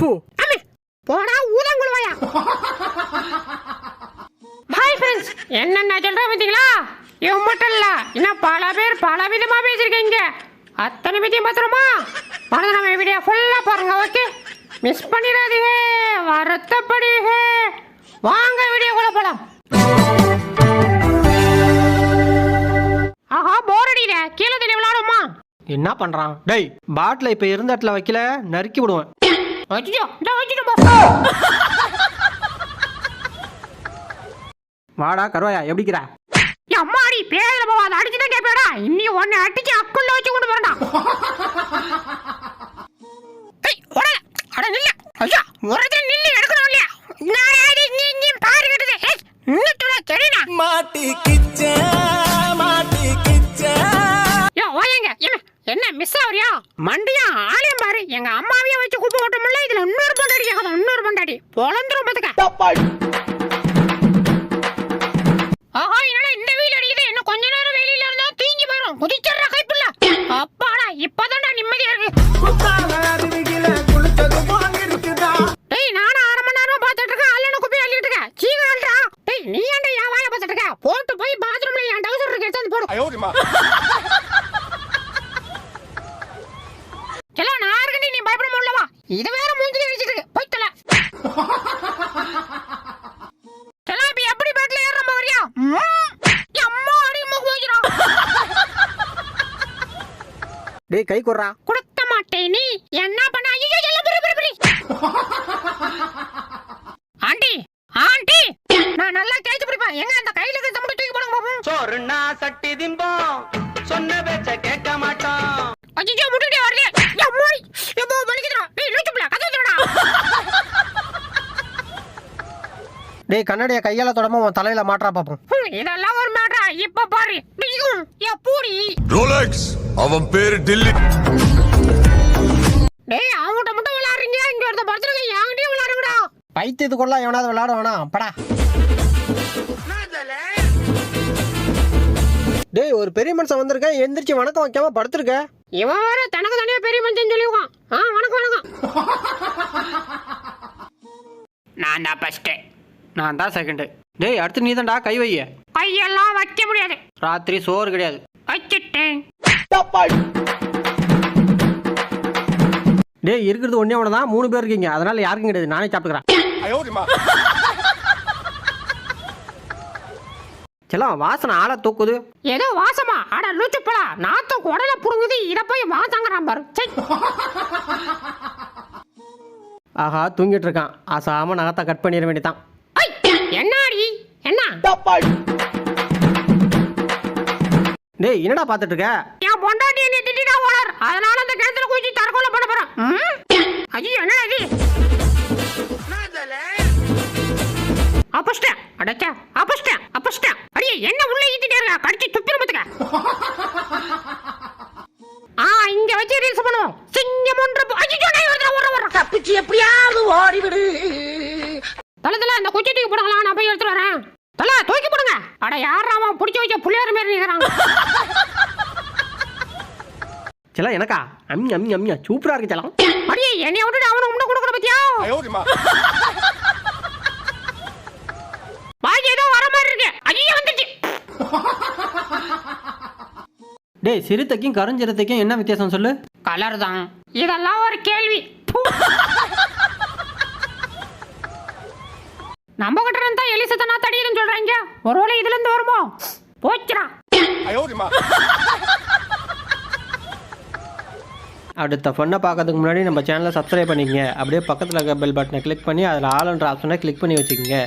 போடா hi friends என்னென்ன சொல்றேன் பார்த்தீங்களா இவன் மட்டும் இல்ல இன்னும் பல பேர் பல விதமா பேசியிருக்கீங்க அத்தனை பத்தியும் பத்திரமா மறந்து நம்ம வீடியோ ஃபுல்லா பாருங்க ஓகே மிஸ் பண்ணிடாதீங்க வருத்தப்படுவீங்க வாங்க வீடியோக்குள்ள போலாம் ஆஹா போர் அடிக்குதே। கீழே தண்ணி விளாடுமா என்ன பண்றான்? டேய் பாட்டில் இப்ப இருந்த இடத்துல வைக்கல நறுக்கி விடுவேன். வச்சுச்சோ இந்த வச்சுட்டு வாடா கருவாயா எப்படிக்கிறா அம்மாடி பேரில் போவாத அடிச்சுதான் கேட்பேடா இன்னி ஒன்னு அடிச்சு அக்குள்ள வச்சு கொண்டு வரடா ஏய் ஒரே அட நில்ல. ஐயா ஒரே நில்லு எடுக்கணும் இல்லையா? நான் ஆடி நீ நீ பாரு கட்டுது. ஏய் நின்னுட்டுடா சரிடா மாட்டிக்கிச்ச மாட்டிக்கிச்ச நான் நீ பயப்பட முடியலவா இது வேற மூஞ்சில அடிச்சிட்டு இருக்கு. போய் தல. செல்ல இப்ப எப்படி பேட்ல ஏற மகரியா அம்மா அடி முக போகிறான் டேய் கை குடுறா. கொடுக்க மாட்டேன் நீ. என்ன பண்ண? ஐயோ எல்லாம் புரி புரி புரி. Aunty aunty. நான் நல்லா தேய்ச்சி பிடிப்பேன். எங்க அந்த கையில இருக்க சோறுனா சட்டி திம்போம். சொன்ன பேச்ச கேட்க மாட்டோம். ஐயோ முட்டுட்டே வரல. அம்மாடி எப்போ வலிக்குதுடா டேய் லூச்சு புள்ள கதை சொல்லுடா டேய் கண்ணாடிய கையால தொடமா உன் தலையில மாற்றா பாப்போம். இதெல்லாம் ஒரு மேட்ரா இப்ப பாரு. டியும் எப்பூடி ரோலக்ஸ் அவன் பேரு டில்லி. டேய் அவங்ககிட்ட மட்டும் விளையாடுறீங்க. இங்க ஒருத்த படுத்துருக்க என்கிட்டயும் விளையாடுங்கடா. பைத்தியத்துக்குள்ள எவனாவது விளையாட வேணாம் படா. டேய் ஒரு பெரிய மனுஷன் வந்திருக்கேன் எந்திரிச்சு வணக்கம் வைக்காம படுத்திருக்க. இவன் வேற தனக்கு தனியா பெரிய மனுஷன் சொல்லிருக்கான் ஆ வணக்கம் வணக்கம். நான் தான் ஃபர்ஸ்ட் நான் தான் செகண்டு டேய் அடுத்து நீ தான்டா கை வைய கையெல்லாம் வைக்க முடியாது. ராத்திரி சோறு கிடையாது. வச்சுட்டேன். டேய் இருக்கிறது ஒன்னே ஒன்று தான் மூணு பேர் இருக்கீங்க. அதனால யாருக்கும் கிடையாது. நானே சாப்பிட்டுக்கிறேன். செல்லாம் வாசனை ஆளை தூக்குது. ஏதோ வாசமா? அட லூச்சு போடா. நாத்தம் குடல புடுங்குது இத போய் வாசங்கிறான் பாரு. சை. ஆஹா தூங்கிட்டு இருக்கான். ஆசாம நகத்தை கட் பண்ணிட வேண்டியதான் ஐ, என்னாடி? என்ன? டேய் என்னடா பார்த்துட்டு இருக்க? என் பொண்டாட்டி என்னை திட்டிட்டா ஓனர். அதனால அந்த கிணத்துல குதிச்சு தற்கொலை பண்ண போறேன். ம்? ஐயோ என்னடா இது? அப்பஸ்டேன் அடச்சா அப்பஸ்டேன் அப்பஸ்டேன் அடியே என்ன உள்ள ஈத்திட்டே இருக்கா கடிச்சு துப்பிர முத்துக்க ஆ இங்க வச்சு ரீல்ஸ் பண்ணுவோம். சிங்கம் ஒன்று போ- ஐயோ நான் ஒருத்தர ஓட வர்றேன் தப்பிச்சு எப்படியாவது ஓடிவிடு. தல தல அந்த குச்சி தூக்கி போடுங்களா நான் போய் எடுத்துட்டு வரேன். தல தூக்கி போடுங்க. அட யாரா அவன் பிடிச்சி வச்ச புள்ளியார் மாரி நிற்கிறான் செல்லாம் எனக்கா? அம்மி அம்மி அம்மியா? சூப்பரா இருக்கு செல்லாம் அடியே என்னைய விட்டுட்டு அவனுக்கு முன்ன கொடுக்குற பத்தியா பாக்கி ஏதோ வர மாதிரி இருக்கு ஐயோ வந்துச்சு டேய் சிறுத்தைக்கும் கருஞ்சிறுத்தைக்கும் என்ன வித்தியாசம் சொல்லு? கலர் தான். இதெல்லாம் ஒரு கேள்வி. நம்ம கிட்ட இருந்தா எலிசத்தனா தடியுதுன்னு சொல்றாங்க. ஒருவேளை இதுல இருந்து வருமோ? போச்சுடா. அடுத்த ஃபன்னை பார்க்கறதுக்கு முன்னாடி நம்ம சேனலை சப்ஸ்கிரைப் பண்ணிக்கங்க. அப்படியே பக்கத்தில் இருக்க பெல் பட்டனை கிளிக் பண்ணி அதில் ஆளுன்ற ஆப்ஷனை கிளிக் பண்ணி வச்சுக்கோங்க.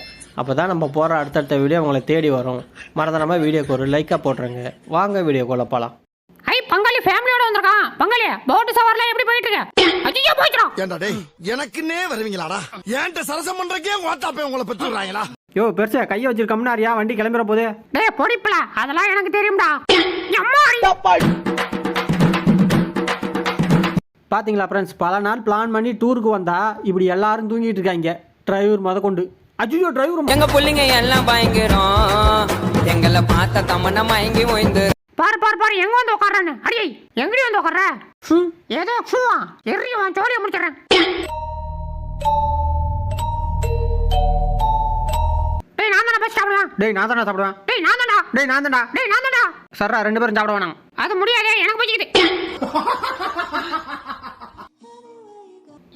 அப்போ தான் நம்ம போகிற அடுத்தடுத்த வீடியோ உங்களை தேடி வரும். மறந்துடாம வீடியோக்கு ஒரு லைக்காக போட்டுருங்க. வாங்க வீடியோக்குள்ள போகலாம் ஐ பங்காளி ஃபேமிலியோட வந்திருக்கான் பங்காளி போட்டு சவாரிலாம் எப்படி போயிட்டு இருக்கு ஐயோ போய்க்கிறோம் ஏண்டா டேய் எனக்குன்னே வருவீங்களாடா? ஏன்ட்ட சரசம் பண்றக்கே ஓட்டாப்பே உங்களை பெற்று விடுறாங்களா யோ பெருசா கையை வச்சிருக்கோம்னாரியா வண்டி கிளம்பிட போதே. டேய் பொடிப்பல அதெல்லாம் எனக்கு தெரியும்டா. அம்மாடி பார்த்தீங்களா ஃப்ரெண்ட்ஸ் பல நாள் பிளான் பண்ணி டூருக்கு வந்தா இப்படி எல்லாரும் தூங்கிட்டு இருக்காங்க. டிரைவர் முத கொண்டு. அஜியோ டிரைவர் எங்க புள்ளைங்க எல்லாம் பயங்கரம். எங்களை பார்த்த தமன்னா மயங்கி ஓய்ந்து பாரு பாரு பாரு எங்க வந்து உட்கார்றான்னு அடியை எங்கடி வந்து உட்கார்ற ஏதோ ஃபூவா எரிய வான் சோழிய முடிச்சிடறேன். டேய் நான் தானே போய் சாப்பிடுவேன். டேய் நான் தானே சாப்பிடுவேன். டேய் நான் தானடா. டேய் நான் தானடா. டேய் நான் தானடா. சர்ரா ரெண்டு பேரும் சாப்பிட வேணாம். அது முடியாதே எனக்கு பிடிக்குது.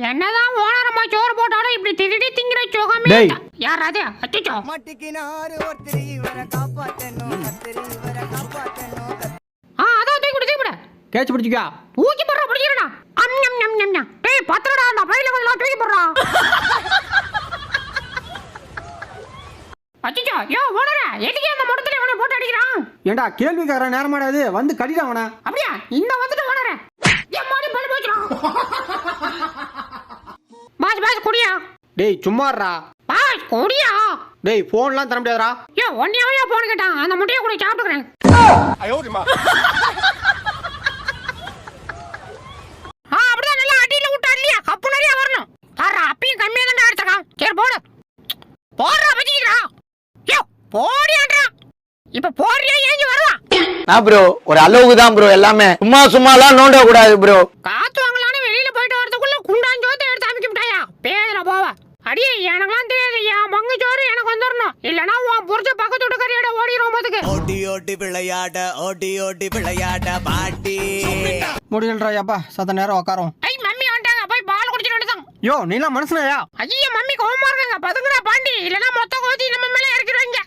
என்னதான் ஓனரமா சோறு போட்டாலும் இப்படி திருடி திங்கிற சோகமே யார் அது? அச்சுச்சோ. மட்டிக்கு நாறு ஒருத்தர் இவரை காப்பாத்தணும் ஒருத்தர் இவரை கேட்ச் பிடிச்சிக்கா. தூக்கி போடுறா பிடிக்கிறா அம் நம் நம் நம் நம் டேய் பத்திரடா அந்த பையில கொஞ்சம் தூக்கி போடுறா. அச்சோ யோ ஓனர எதுக்கு அந்த மொட்டத்துல இவனை போட்டு அடிக்கிறான்? ஏண்டா கேள்விக்கார நேரமாடாது வந்து கடிடா அவனை. அப்படியா? இந்த வந்துட்டு ஓனர என் மாடி பழு போச்சுறான் பாஸ் பாஸ் குடியா. டேய் சும்மாறா பாஸ் குடியா. டேய் ஃபோன்லாம் தர முடியாதுடா. யோ ஒன்னையாவே போன் கேட்டான். அந்த முட்டையை கூட சாப்பிட்டுக்கிறேன். ஆ நான் ப்ரோ ஒரு அளவுக்கு தான் ப்ரோ எல்லாமே சும்மா சும்மாலாம் நோண்ட கூடாது ப்ரோ காத்து வாங்கலான்னு வெளியில போயிட்டு வரதுக்குள்ள குண்டாஞ்சோத்தை எடுத்து அமைக்க விட்டாயா? பேதுல போவ. அடியே எனக்கெல்லாம் தெரியாது என் பங்கு சோறு எனக்கு வந்துடணும் இல்லனா உன் புரிச்ச பக்கத்து வீட்டுக்காரியோட ஓடிடும் போதுக்கு. ஓடி ஓடி விளையாட ஓடி ஓடி விளையாட பாட்டி. முடியலடா அப்பா. சத்த நேரம் உக்காரோம். ஐ மம்மி வந்துட்டாங்க. போய் பால் குடிச்சிட்டு வந்துட்டாங்க. யோ நீலாம் மனுஷனாயா ஐயா மம்மி கோவமா இருக்காங்க. பதுங்கடா பாண்டி. இல்லனா மொத்த கோதி நம்ம மேல இறக்கிடுவாங்க.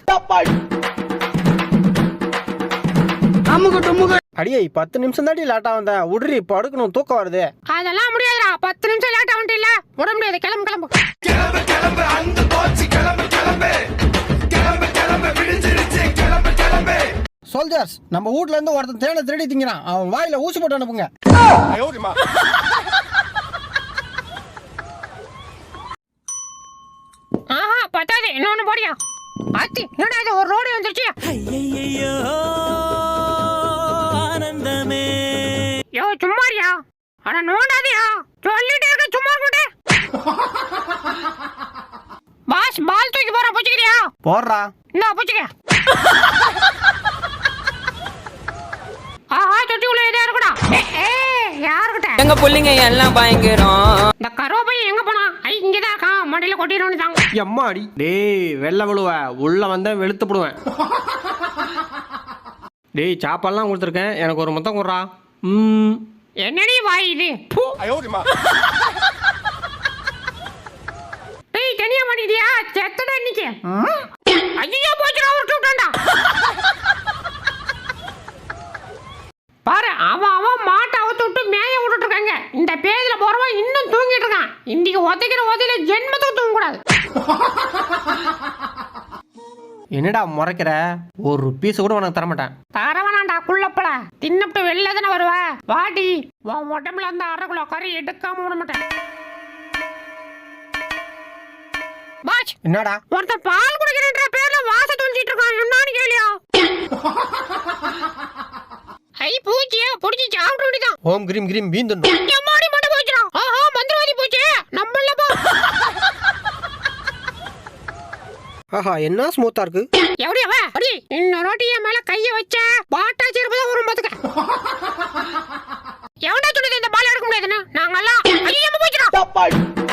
அடியே பத்து நிமிஷம் தாண்டி லேட்டா வந்தேன் உடுறி படுக்கணும் தூக்கம் வருது. அதெல்லாம் முடியாதுடா. பத்து நிமிஷம் லேட் ஆகிட்டு இல்ல. விட முடியாது. கிளம்பு கிளம்பு. கிளம்பு கிளம்பு அந்த போச்சு. கிளம்பு கிளம்பு. கிளம்பு கிளம்பு விடிஞ்சிருச்சு. கிளம்பு கிளம்பு. சோல்ஜர்ஸ் நம்ம வீட்ல இருந்து ஒருத்தன் தேனை திருடி திங்கிறான். அவன் வாயில ஊசி போட்டு அனுப்புங்க. ஆஹா பத்தாது. இன்னொன்னு போடியா. ஆத்தி என்னடா இது? ஒரு ரோடு வந்துருச்சு. அட நோண்டாதியா? சொல்லிட்டே இருக்க சும்மா இருக்க பாஸ் பால் தூக்கி போற புச்சிக்கிறியா போடுறா. இந்தா புச்சிக்க ஆஹா தொட்டி உள்ள எதா இருக்குடா. ஏ யாருக்கிட்ட? எங்க புள்ளைங்க எல்லாம் பயங்கரம். இந்த கருவேப்பை எங்க போனா? ஐ இங்கதான் இருக்கான். மண்டியில கொட்டிடணும் தாங்க எம்மாடி. டேய் வெள்ள விழுவ உள்ள வந்தா வெளுத்து போடுவேன். டேய் சாப்பாடுலாம் கொடுத்துருக்கேன். எனக்கு ஒரு மொத்தம் கொடுறா. ம். என்னடி வாய் இது பூ. டேய் தனியா மாட்டிட்டியா செத்தடா இன்னைக்கு. ஐயோ போச்சுடா ஒரு டூட்டாண்டா பாரு அவன் அவன் மாட்டை அவுத்து விட்டு மேய விட்டுட்டு இருக்காங்க. இந்த பேஜ்ல போறவன் இன்னும் தூங்கிட்டு இருக்கான். இன்னைக்கு உதைக்கிற உதையில ஜென்மத்துக்கு தூங்க கூடாது என்னடா முறைக்கிற? ஒரு பீஸ் கூட உனக்கு தர மாட்டேன் தர வேணாண்டா குள்ளப்பல தின்னுட்டு வெளில தானே வருவ? வாடி. உன் உடம்புல இருந்து அரை கிலோ கறி எடுக்காம விட மாட்டேன். என்னடா? ஒருத்தன் பால் குடிக்கிறன்ற பேர்ல வாச தொலைச்சிட்டு இருக்கான். என்னன்னு கேளியா ஐ பூச்சியா புடிச்சு சாப்பிட வேண்டியதான் ஓம் கிரீம் கிரீம் வீந்துடணும் ஆஹா என்ன ஸ்மூத்தா இருக்கு? எவடி அவ அடி. இன்னொரு என் மேல கைய வச்ச பாட்டா செருப்பு தான் வரும் பாத்துக்க. எவனா சொன்னது இந்த பால் எடுக்க முடியாதுன்னு? நாங்கெல்லாம் ஐயோ போயிடுறோம்